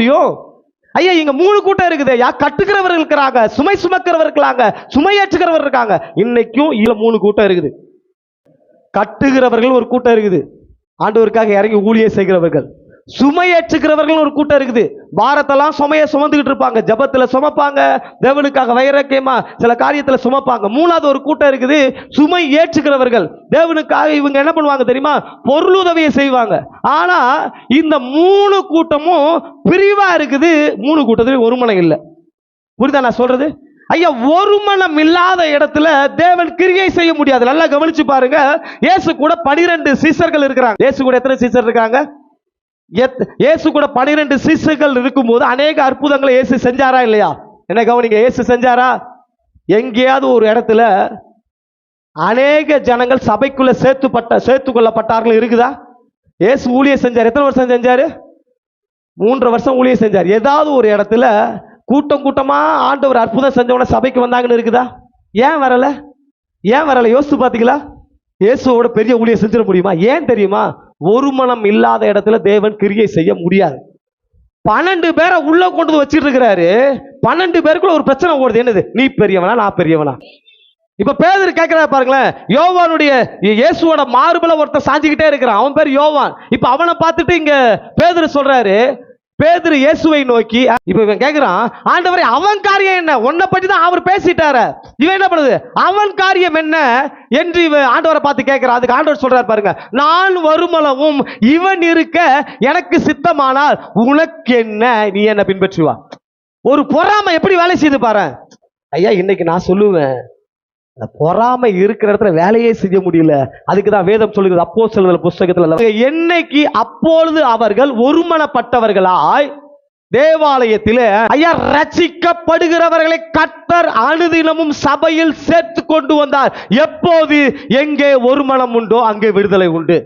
முடியும் ஐயா இங்க மூணு கூட்டம் இருக்குது. யா கட்டுகிறவர்கள் இருக்கிறாங்க சுமை சுமக்கிறவர் இருக்கிறாங்க சுமை இருக்காங்க. இன்னைக்கும் இதுல மூணு கூட்டம் இருக்குது. கட்டுகிறவர்கள் ஒரு கூட்டம் இருக்குது. ஆண்டவருக்காக இறங்கி ஊழியர் செய்கிறவர்கள். சுமையேற்றுகிறவர்கள் ஒரு கூட்டம் இருக்குது. பாரத்தெல்லாம் சுமையை சுமந்துக்கிட்டு இருப்பாங்க. ஜபத்தில் சுமப்பாங்க. தேவனுக்காக வைரக்கியமா சில காரியத்தில் சுமப்பாங்க. மூணாவது ஒரு கூட்டம் இருக்குது. சுமை ஏற்றுக்கிறவர்கள் தேவனுக்காக இவங்க என்ன பண்ணுவாங்க தெரியுமா? பொருளுதவியை செய்வாங்க. ஆனா இந்த மூணு கூட்டமும் பிரிவா இருக்குது. மூணு கூட்டத்திலையும் ஒரு மனம் இல்லை. புரியுதா நான் சொல்றது? ஐயா ஒரு மனம் இல்லாத இடத்துல தேவன் கிரியை செய்ய முடியாது. நல்லா கவனிச்சு பாருங்க. இயேசு கூட பனிரெண்டு சீசர்கள் இருக்கிறாங்க. இயேசு கூட எத்தனை சீசர் இருக்காங்க? இயேசு கூட பனிரெண்டு சீசர்கள் இருக்கும்போது அநேக அற்புதங்களை இயேசு செஞ்சாரா இல்லையா? என்ன கவனிங்க இயேசு செஞ்சாரா? எங்கேயாவது ஒரு இடத்துல அநேக ஜனங்கள் சபைக்குள்ள சேர்த்துப்பட்ட சேர்த்து கொள்ளப்பட்டார்கள் இருக்குதா? இயேசு ஊழிய செஞ்சார். எத்தனை வருஷம் செஞ்சாரு? மூன்று வருஷம் ஊழிய செஞ்சார். ஏதாவது ஒரு இடத்துல கூட்டம் கூட்டமா ஆண்டவர் அற்புதம் செஞ்சவன சபைக்கு வந்தாங்கன்னு இருக்குதா? ஏன் வரல? ஏன் வரல? யோசித்து பாத்தீங்களா? இயேசுவோட பெரிய ஊழிய செஞ்சிட முடியுமா? ஏன் தெரியுமா? ஒரு மனம் இல்லாத இடத்துல தேவன் கிரியை செய்ய முடியாது. பன்னெண்டு பேரை உள்ள கொண்டு வந்து வச்சிட்டு இருக்கிறாரு பன்னெண்டு பேருக்குள்ள ஒரு பிரச்சனை ஓடுது. என்னது? நீ பெரியவனா நான் பெரியவனா? இப்ப பேதர் கேட்கிறாரு பாருங்களேன். யோவானுடைய இயேசுவோட மாறுபல ஒருத்தன் சாஞ்சிக்கிட்டே இருக்கிறான். அவன் பேர் யோவான். இப்ப அவனை பார்த்துட்டு இங்க பேதர் சொல்றாரு பேதுரு இயேசுவை நோக்கி இப்ப இவன் கேக்குறான் ஆண்டவரை அவன் காரியம் என்ன? உன்னை பற்றி தான் அவர் பேசிட்டாரு. இவன் என்ன பண்ணுது? அவன் காரியம் என்ன? என்று இவன் ஆண்டவரை பார்த்து கேட்கிறான் அதுக்கு ஆண்டவர் சொல்றாரு பாருங்க நான் வருமளவும் இவன் இருக்க எனக்கு சித்தமானால் உனக்கு என்ன? நீ என்ன பின்பற்றுவா? ஒரு பொறாமை எப்படி வேலை செய்து பாரு ஐயா இன்னைக்கு நான் சொல்லுவேன். அந்த பொறாமை இருக்கிற இடத்துல வேலையே செய்ய முடியல. அதுக்கு தான் வேதம் சொல்லுகிறது அப்போ சொல்லுதல் புஸ்தகத்தில் என்னைக்கு அப்பொழுது அவர்கள் ஒருமனப்பட்டவர்களாய் தேவாலயத்திலே ஐயா ரசிக்கப்படுகிறவர்களை கத்தர் அனுதினமும் சபையில் சேர்த்து கொண்டு வந்தார். எப்போது எங்கே ஒரு மனம் உண்டோ அங்கே விடுதலை உண்டு.